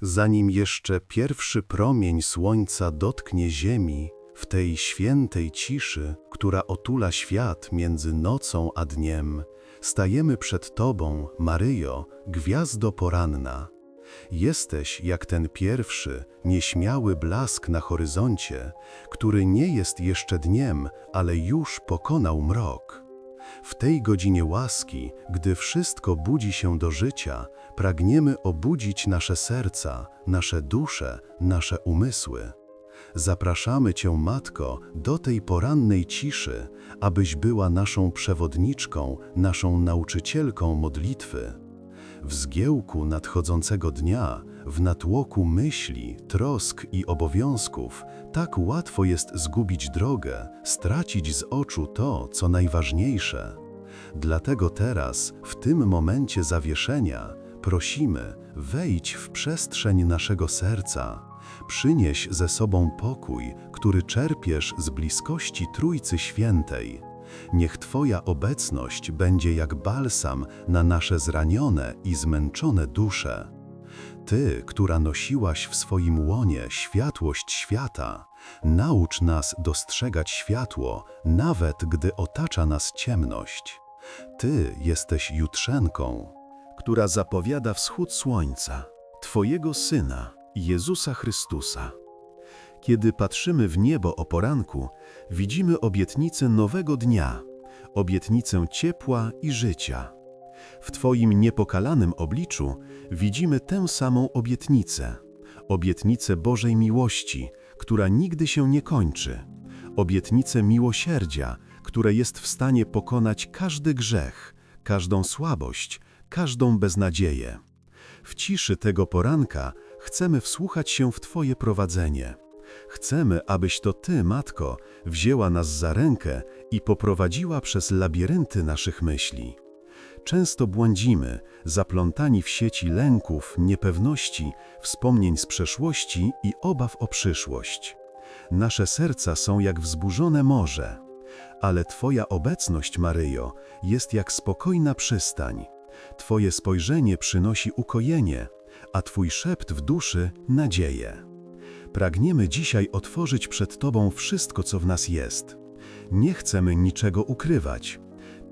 Zanim jeszcze pierwszy promień słońca dotknie ziemi, w tej świętej ciszy, która otula świat między nocą a dniem, stajemy przed Tobą, Maryjo, gwiazdo poranna. Jesteś jak ten pierwszy, nieśmiały blask na horyzoncie, który nie jest jeszcze dniem, ale już pokonał mrok. W tej godzinie łaski, gdy wszystko budzi się do życia, pragniemy obudzić nasze serca, nasze dusze, nasze umysły. Zapraszamy Cię, Matko, do tej porannej ciszy, abyś była naszą przewodniczką, naszą nauczycielką modlitwy. W zgiełku nadchodzącego dnia, w natłoku myśli, trosk i obowiązków, tak łatwo jest zgubić drogę, stracić z oczu to, co najważniejsze. Dlatego teraz, w tym momencie zawieszenia, prosimy, wejdź w przestrzeń naszego serca. Przynieś ze sobą pokój, który czerpiesz z bliskości Trójcy Świętej. Niech Twoja obecność będzie jak balsam na nasze zranione i zmęczone dusze. Ty, która nosiłaś w swoim łonie światłość świata, naucz nas dostrzegać światło, nawet gdy otacza nas ciemność. Ty jesteś jutrzenką, która zapowiada wschód słońca, Twojego Syna, Jezusa Chrystusa. Kiedy patrzymy w niebo o poranku, widzimy obietnicę nowego dnia, obietnicę ciepła i życia. W Twoim niepokalanym obliczu widzimy tę samą obietnicę, obietnicę Bożej miłości, która nigdy się nie kończy, obietnicę miłosierdzia, które jest w stanie pokonać każdy grzech, każdą słabość, każdą beznadzieję. W ciszy tego poranka chcemy wsłuchać się w Twoje prowadzenie. Chcemy, abyś to Ty, Matko, wzięła nas za rękę i poprowadziła przez labirynty naszych myśli. Często błądzimy, zaplątani w sieci lęków, niepewności, wspomnień z przeszłości i obaw o przyszłość. Nasze serca są jak wzburzone morze, ale Twoja obecność, Maryjo, jest jak spokojna przystań. Twoje spojrzenie przynosi ukojenie, a Twój szept w duszy nadzieję. Pragniemy dzisiaj otworzyć przed Tobą wszystko, co w nas jest. Nie chcemy niczego ukrywać.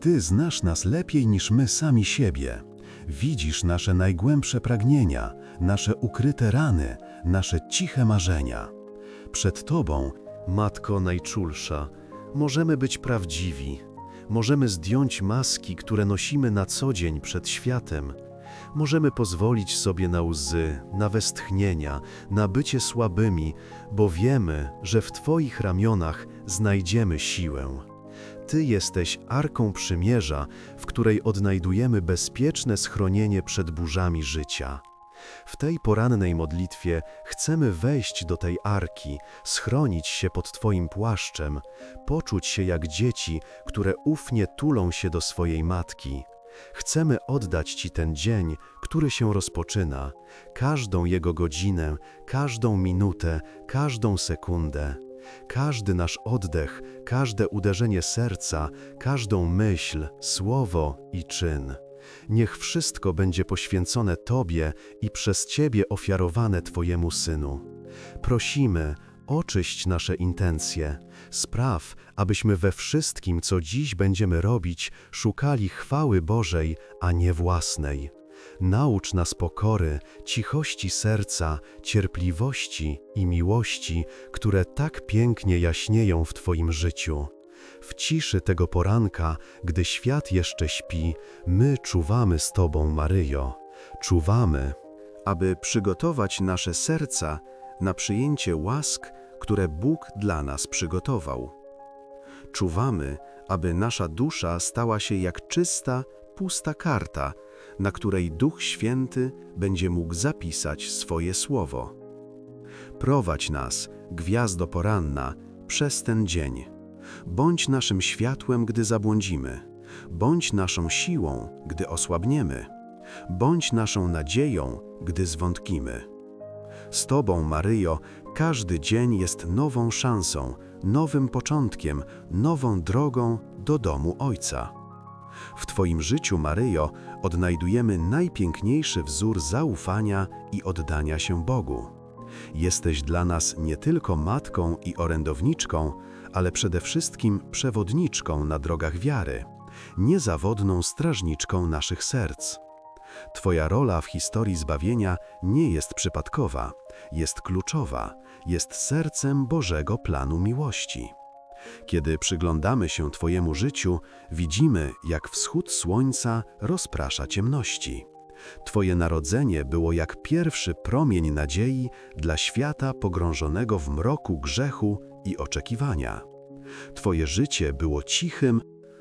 Ty znasz nas lepiej niż my sami siebie. Widzisz nasze najgłębsze pragnienia, nasze ukryte rany, nasze ciche marzenia. Przed Tobą, Matko Najczulsza, możemy być prawdziwi. Możemy zdjąć maski, które nosimy na co dzień przed światem. Możemy pozwolić sobie na łzy, na westchnienia, na bycie słabymi, bo wiemy, że w Twoich ramionach znajdziemy siłę. Ty jesteś arką przymierza, w której odnajdujemy bezpieczne schronienie przed burzami życia. W tej porannej modlitwie chcemy wejść do tej arki, schronić się pod Twoim płaszczem, poczuć się jak dzieci, które ufnie tulą się do swojej matki. Chcemy oddać Ci ten dzień, który się rozpoczyna, każdą jego godzinę, każdą minutę, każdą sekundę. Każdy nasz oddech, każde uderzenie serca, każdą myśl, słowo i czyn. Niech wszystko będzie poświęcone Tobie i przez Ciebie ofiarowane Twojemu Synu. Prosimy, oczyść nasze intencje, spraw, abyśmy we wszystkim, co dziś będziemy robić, szukali chwały Bożej, a nie własnej. Naucz nas pokory, cichości serca, cierpliwości i miłości, które tak pięknie jaśnieją w Twoim życiu. W ciszy tego poranka, gdy świat jeszcze śpi, my czuwamy z Tobą, Maryjo. Czuwamy, aby przygotować nasze serca na przyjęcie łask, które Bóg dla nas przygotował. Czuwamy, aby nasza dusza stała się jak czysta, pusta karta, na której Duch Święty będzie mógł zapisać swoje słowo. Prowadź nas, gwiazdo poranna, przez ten dzień. Bądź naszym światłem, gdy zabłądzimy. Bądź naszą siłą, gdy osłabniemy. Bądź naszą nadzieją, gdy zwątkimy. Z Tobą, Maryjo, każdy dzień jest nową szansą, nowym początkiem, nową drogą do domu Ojca. W Twoim życiu, Maryjo, odnajdujemy najpiękniejszy wzór zaufania i oddania się Bogu. Jesteś dla nas nie tylko matką i orędowniczką, ale przede wszystkim przewodniczką na drogach wiary, niezawodną strażniczką naszych serc. Twoja rola w historii zbawienia nie jest przypadkowa, jest kluczowa, jest sercem Bożego planu miłości. Kiedy przyglądamy się Twojemu życiu, widzimy, jak wschód słońca rozprasza ciemności. Twoje narodzenie było jak pierwszy promień nadziei dla świata pogrążonego w mroku grzechu i oczekiwania. Twoje życie było cichym,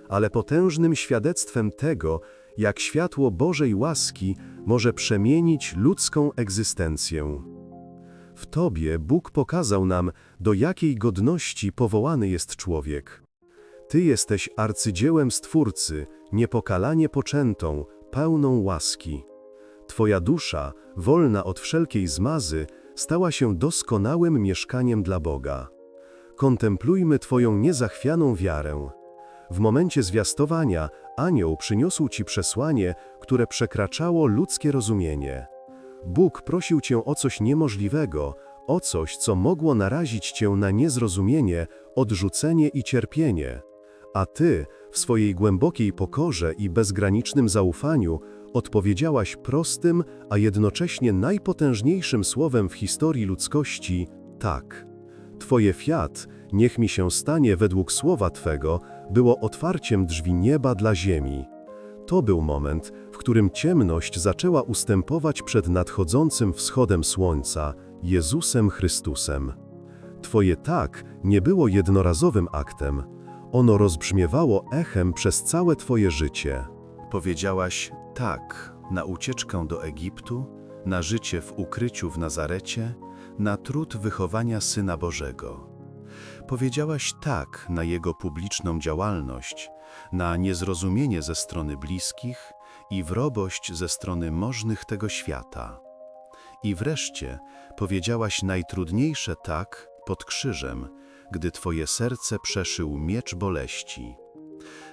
ale potężnym świadectwem tego, jak światło Bożej łaski może przemienić ludzką egzystencję. W Tobie Bóg pokazał nam, do jakiej godności powołany jest człowiek. Ty jesteś arcydziełem Stwórcy, niepokalanie poczętą, pełną łaski. Twoja dusza, wolna od wszelkiej zmazy, stała się doskonałym mieszkaniem dla Boga. Kontemplujmy Twoją niezachwianą wiarę. W momencie zwiastowania anioł przyniósł Ci przesłanie, które przekraczało ludzkie rozumienie. Bóg prosił Cię o coś niemożliwego, o coś, co mogło narazić Cię na niezrozumienie, odrzucenie i cierpienie. A Ty, w swojej głębokiej pokorze i bezgranicznym zaufaniu, odpowiedziałaś prostym, a jednocześnie najpotężniejszym słowem w historii ludzkości tak. Twoje fiat, niech mi się stanie według słowa Twego, było otwarciem drzwi nieba dla ziemi. To był moment, którym ciemność zaczęła ustępować przed nadchodzącym wschodem słońca, Jezusem Chrystusem. Twoje tak nie było jednorazowym aktem, ono rozbrzmiewało echem przez całe Twoje życie. Powiedziałaś tak na ucieczkę do Egiptu, na życie w ukryciu w Nazarecie, na trud wychowania Syna Bożego. Powiedziałaś tak na Jego publiczną działalność, na niezrozumienie ze strony bliskich i wrobość ze strony możnych tego świata. I wreszcie powiedziałaś najtrudniejsze tak pod krzyżem, gdy Twoje serce przeszył miecz boleści.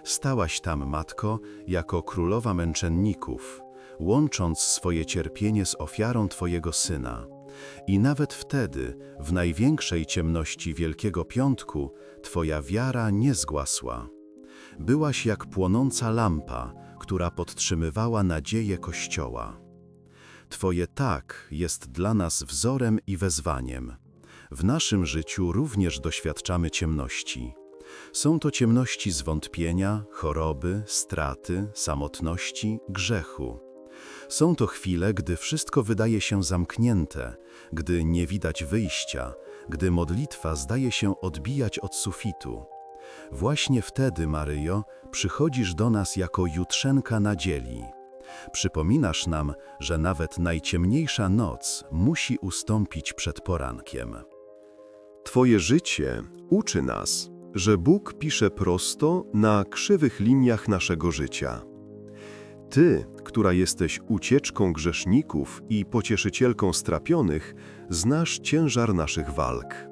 Stałaś tam, Matko, jako królowa męczenników, łącząc swoje cierpienie z ofiarą Twojego Syna. I nawet wtedy, w największej ciemności Wielkiego Piątku, Twoja wiara nie zgłasła. Byłaś jak płonąca lampa, która podtrzymywała nadzieję Kościoła. Twoje tak jest dla nas wzorem i wezwaniem. W naszym życiu również doświadczamy ciemności. Są to ciemności zwątpienia, choroby, straty, samotności, grzechu. Są to chwile, gdy wszystko wydaje się zamknięte, gdy nie widać wyjścia, gdy modlitwa zdaje się odbijać od sufitu. Właśnie wtedy, Maryjo, przychodzisz do nas jako jutrzenka nadzieli. Przypominasz nam, że nawet najciemniejsza noc musi ustąpić przed porankiem. Twoje życie uczy nas, że Bóg pisze prosto na krzywych liniach naszego życia. Ty, która jesteś ucieczką grzeszników i pocieszycielką strapionych, znasz ciężar naszych walk.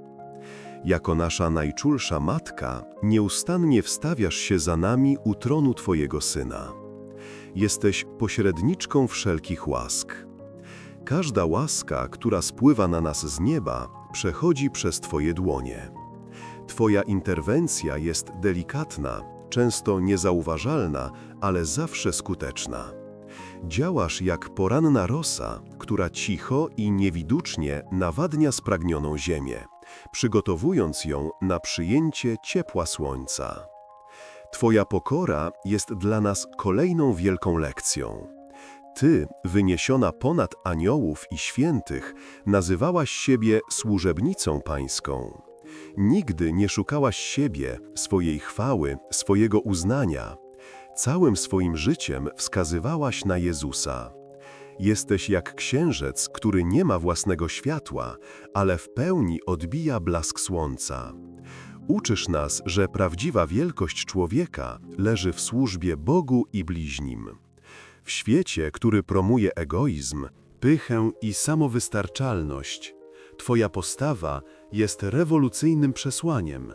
Jako nasza najczulsza matka, nieustannie wstawiasz się za nami u tronu Twojego Syna. Jesteś pośredniczką wszelkich łask. Każda łaska, która spływa na nas z nieba, przechodzi przez Twoje dłonie. Twoja interwencja jest delikatna, często niezauważalna, ale zawsze skuteczna. Działasz jak poranna rosa, która cicho i niewidocznie nawadnia spragnioną ziemię, przygotowując ją na przyjęcie ciepła słońca. Twoja pokora jest dla nas kolejną wielką lekcją. Ty, wyniesiona ponad aniołów i świętych, nazywałaś siebie służebnicą pańską. Nigdy nie szukałaś siebie, swojej chwały, swojego uznania. Całym swoim życiem wskazywałaś na Jezusa. Jesteś jak księżyc, który nie ma własnego światła, ale w pełni odbija blask słońca. Uczysz nas, że prawdziwa wielkość człowieka leży w służbie Bogu i bliźnim. W świecie, który promuje egoizm, pychę i samowystarczalność, Twoja postawa jest rewolucyjnym przesłaniem.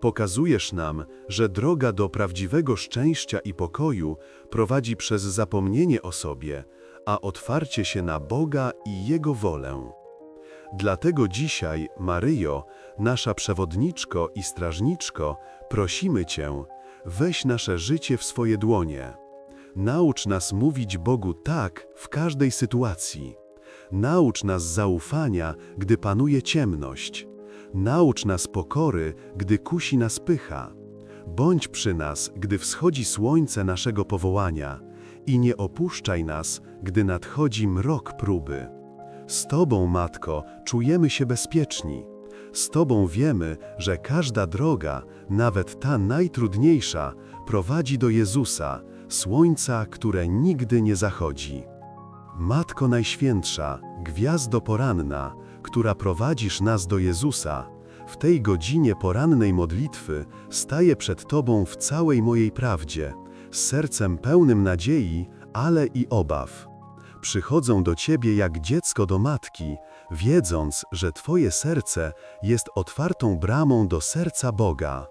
Pokazujesz nam, że droga do prawdziwego szczęścia i pokoju prowadzi przez zapomnienie o sobie, a otwarcie się na Boga i Jego wolę. Dlatego dzisiaj, Maryjo, nasza przewodniczko i strażniczko, prosimy Cię, weź nasze życie w swoje dłonie. Naucz nas mówić Bogu tak w każdej sytuacji. Naucz nas zaufania, gdy panuje ciemność. Naucz nas pokory, gdy kusi nas pycha. Bądź przy nas, gdy wschodzi słońce naszego powołania i nie opuszczaj nas, gdy nadchodzi mrok próby. Z Tobą, Matko, czujemy się bezpieczni. Z Tobą wiemy, że każda droga, nawet ta najtrudniejsza, prowadzi do Jezusa, słońca, które nigdy nie zachodzi. Matko Najświętsza, gwiazdo poranna, która prowadzisz nas do Jezusa, w tej godzinie porannej modlitwy staję przed Tobą w całej mojej prawdzie, z sercem pełnym nadziei, ale i obaw. Przychodzą do Ciebie jak dziecko do matki, wiedząc, że Twoje serce jest otwartą bramą do serca Boga.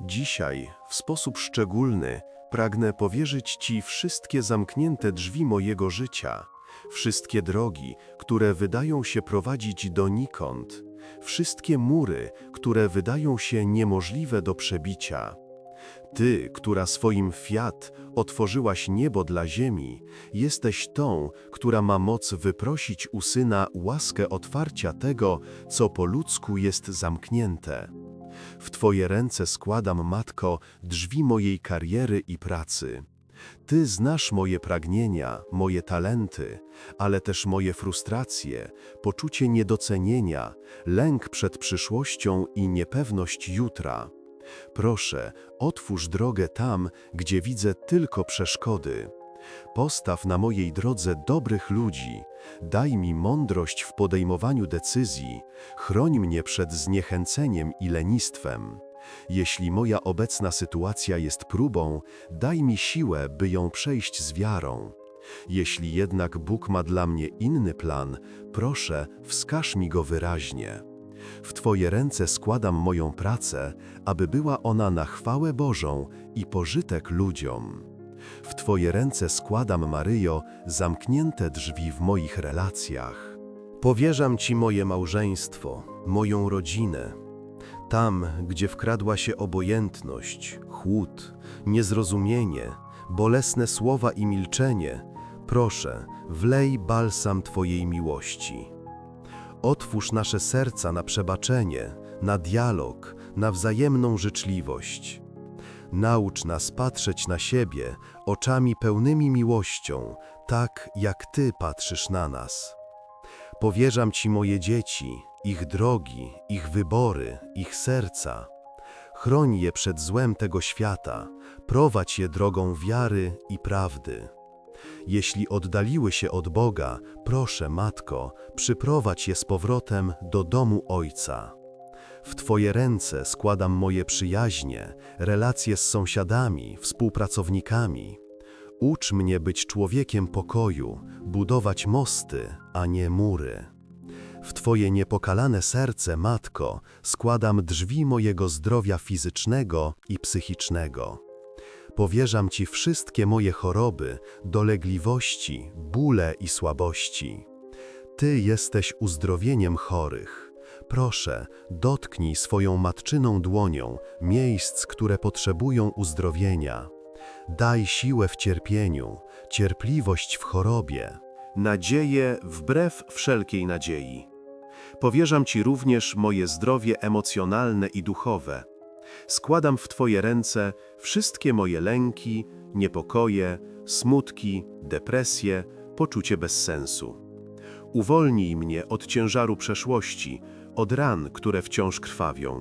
Dzisiaj, w sposób szczególny, pragnę powierzyć Ci wszystkie zamknięte drzwi mojego życia, wszystkie drogi, które wydają się prowadzić donikąd, wszystkie mury, które wydają się niemożliwe do przebicia. Ty, która swoim fiat otworzyłaś niebo dla ziemi, jesteś tą, która ma moc wyprosić u Syna łaskę otwarcia tego, co po ludzku jest zamknięte. W Twoje ręce składam, Matko, drzwi mojej kariery i pracy. Ty znasz moje pragnienia, moje talenty, ale też moje frustracje, poczucie niedocenienia, lęk przed przyszłością i niepewność jutra. Proszę, otwórz drogę tam, gdzie widzę tylko przeszkody. Postaw na mojej drodze dobrych ludzi, daj mi mądrość w podejmowaniu decyzji, chroń mnie przed zniechęceniem i lenistwem. Jeśli moja obecna sytuacja jest próbą, daj mi siłę, by ją przejść z wiarą. Jeśli jednak Bóg ma dla mnie inny plan, proszę, wskaż mi go wyraźnie. W Twoje ręce składam moją pracę, aby była ona na chwałę Bożą i pożytek ludziom. W Twoje ręce składam, Maryjo, zamknięte drzwi w moich relacjach. Powierzam Ci moje małżeństwo, moją rodzinę. Tam, gdzie wkradła się obojętność, chłód, niezrozumienie, bolesne słowa i milczenie, proszę, wlej balsam Twojej miłości. Otwórz nasze serca na przebaczenie, na dialog, na wzajemną życzliwość. Naucz nas patrzeć na siebie oczami pełnymi miłością, tak jak Ty patrzysz na nas. Powierzam Ci moje dzieci, ich drogi, ich wybory, ich serca. Chroń je przed złem tego świata, prowadź je drogą wiary i prawdy. Jeśli oddaliły się od Boga, proszę, Matko, przyprowadź je z powrotem do domu Ojca. W Twoje ręce składam moje przyjaźnie, relacje z sąsiadami, współpracownikami. Ucz mnie być człowiekiem pokoju, budować mosty, a nie mury. W Twoje niepokalane serce, Matko, składam drzwi mojego zdrowia fizycznego i psychicznego. Powierzam Ci wszystkie moje choroby, dolegliwości, bóle i słabości. Ty jesteś uzdrowieniem chorych. Proszę, dotknij swoją matczyną dłonią miejsc, które potrzebują uzdrowienia. Daj siłę w cierpieniu, cierpliwość w chorobie. Nadzieję wbrew wszelkiej nadziei. Powierzam Ci również moje zdrowie emocjonalne i duchowe. Składam w Twoje ręce wszystkie moje lęki, niepokoje, smutki, depresje, poczucie bezsensu. Uwolnij mnie od ciężaru przeszłości, od ran, które wciąż krwawią.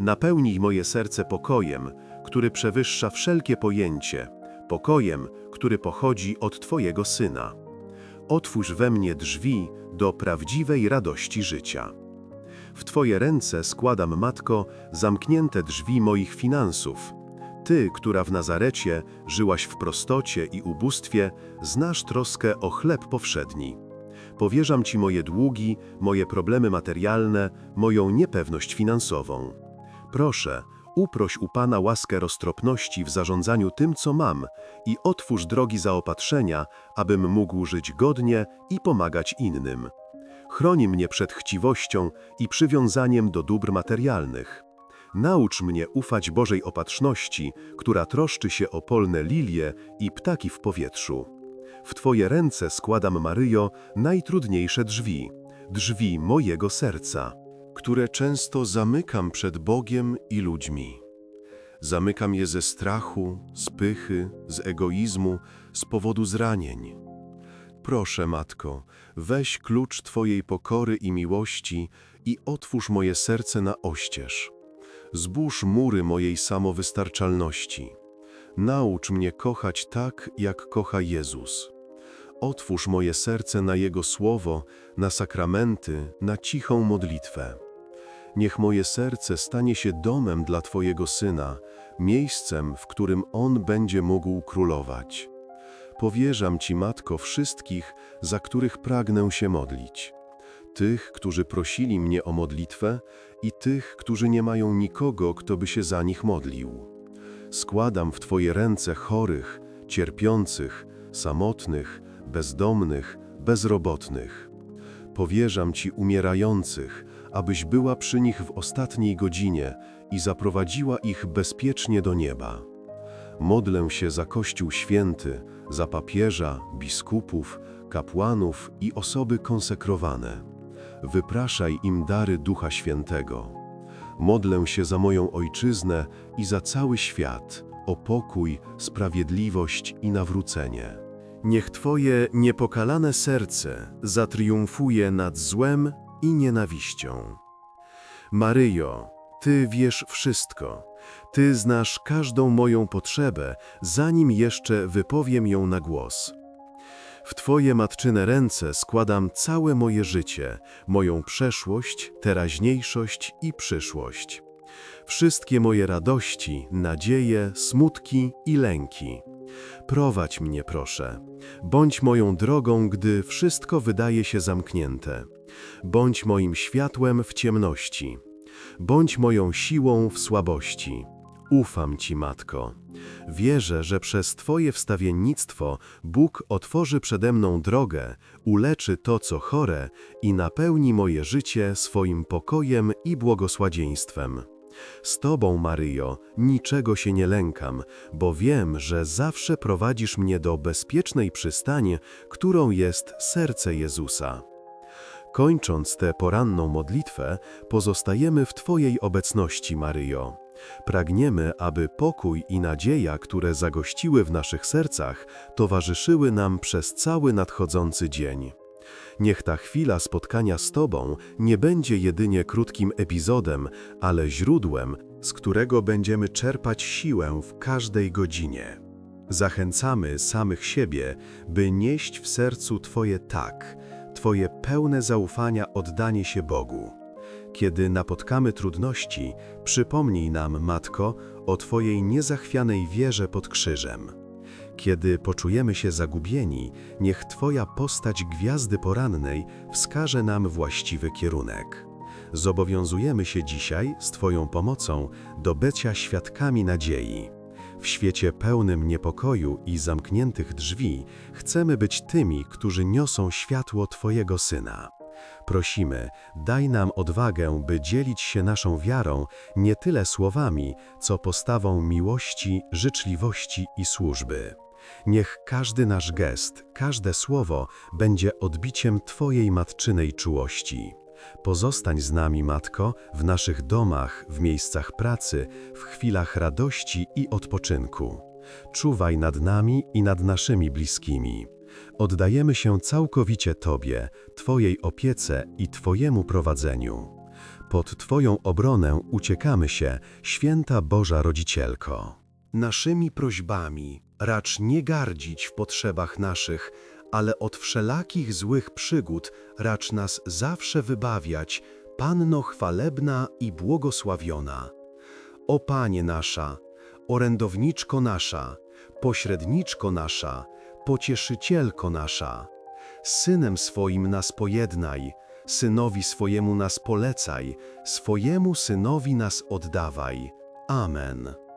Napełnij moje serce pokojem, który przewyższa wszelkie pojęcie, pokojem, który pochodzi od Twojego Syna. Otwórz we mnie drzwi do prawdziwej radości życia. W Twoje ręce składam, Matko, zamknięte drzwi moich finansów. Ty, która w Nazarecie żyłaś w prostocie i ubóstwie, znasz troskę o chleb powszedni. Powierzam Ci moje długi, moje problemy materialne, moją niepewność finansową. Proszę, Uproś u Pana łaskę roztropności w zarządzaniu tym, co mam i otwórz drogi zaopatrzenia, abym mógł żyć godnie i pomagać innym. Chroni mnie przed chciwością i przywiązaniem do dóbr materialnych. Naucz mnie ufać Bożej opatrzności, która troszczy się o polne lilie i ptaki w powietrzu. W Twoje ręce składam, Maryjo, najtrudniejsze drzwi, drzwi mojego serca, które często zamykam przed Bogiem i ludźmi. Zamykam je ze strachu, z pychy, z egoizmu, z powodu zranień. Proszę, Matko, weź klucz Twojej pokory i miłości i otwórz moje serce na oścież. Zbóż mury mojej samowystarczalności. Naucz mnie kochać tak, jak kocha Jezus. Otwórz moje serce na Jego słowo, na sakramenty, na cichą modlitwę. Niech moje serce stanie się domem dla Twojego Syna, miejscem, w którym On będzie mógł królować. Powierzam Ci, Matko, wszystkich, za których pragnę się modlić. Tych, którzy prosili mnie o modlitwę i tych, którzy nie mają nikogo, kto by się za nich modlił. Składam w Twoje ręce chorych, cierpiących, samotnych, bezdomnych, bezrobotnych. Powierzam Ci umierających, abyś była przy nich w ostatniej godzinie i zaprowadziła ich bezpiecznie do nieba. Modlę się za Kościół Święty, za papieża, biskupów, kapłanów i osoby konsekrowane. Wypraszaj im dary Ducha Świętego. Modlę się za moją ojczyznę i za cały świat, o pokój, sprawiedliwość i nawrócenie. Niech Twoje niepokalane serce zatriumfuje nad złem i nienawiścią. Maryjo, Ty wiesz wszystko. Ty znasz każdą moją potrzebę, zanim jeszcze wypowiem ją na głos. W Twoje matczyne ręce składam całe moje życie, moją przeszłość, teraźniejszość i przyszłość. Wszystkie moje radości, nadzieje, smutki i lęki. Prowadź mnie, proszę. Bądź moją drogą, gdy wszystko wydaje się zamknięte. Bądź moim światłem w ciemności. Bądź moją siłą w słabości. Ufam Ci, Matko. Wierzę, że przez Twoje wstawiennictwo Bóg otworzy przede mną drogę, uleczy to, co chore i napełni moje życie swoim pokojem i błogosławieństwem. Z Tobą, Maryjo, niczego się nie lękam, bo wiem, że zawsze prowadzisz mnie do bezpiecznej przystani, którą jest serce Jezusa. Kończąc tę poranną modlitwę, pozostajemy w Twojej obecności, Maryjo. Pragniemy, aby pokój i nadzieja, które zagościły w naszych sercach, towarzyszyły nam przez cały nadchodzący dzień. Niech ta chwila spotkania z Tobą nie będzie jedynie krótkim epizodem, ale źródłem, z którego będziemy czerpać siłę w każdej godzinie. Zachęcamy samych siebie, by nieść w sercu Twoje tak, Twoje pełne zaufania oddanie się Bogu. Kiedy napotkamy trudności, przypomnij nam, Matko, o Twojej niezachwianej wierze pod krzyżem. Kiedy poczujemy się zagubieni, niech Twoja postać gwiazdy porannej wskaże nam właściwy kierunek. Zobowiązujemy się dzisiaj z Twoją pomocą do bycia świadkami nadziei. W świecie pełnym niepokoju i zamkniętych drzwi chcemy być tymi, którzy niosą światło Twojego Syna. Prosimy, daj nam odwagę, by dzielić się naszą wiarą nie tyle słowami, co postawą miłości, życzliwości i służby. Niech każdy nasz gest, każde słowo będzie odbiciem Twojej matczynej czułości. Pozostań z nami, Matko, w naszych domach, w miejscach pracy, w chwilach radości i odpoczynku. Czuwaj nad nami i nad naszymi bliskimi. Oddajemy się całkowicie Tobie, Twojej opiece i Twojemu prowadzeniu. Pod Twoją obronę uciekamy się, święta Boża Rodzicielko. Naszymi prośbami racz nie gardzić w potrzebach naszych, ale od wszelakich złych przygód racz nas zawsze wybawiać, Panno chwalebna i błogosławiona. O Panie nasza, orędowniczko nasza, pośredniczko nasza, pocieszycielko nasza, Synem swoim nas pojednaj, Synowi swojemu nas polecaj, swojemu Synowi nas oddawaj. Amen.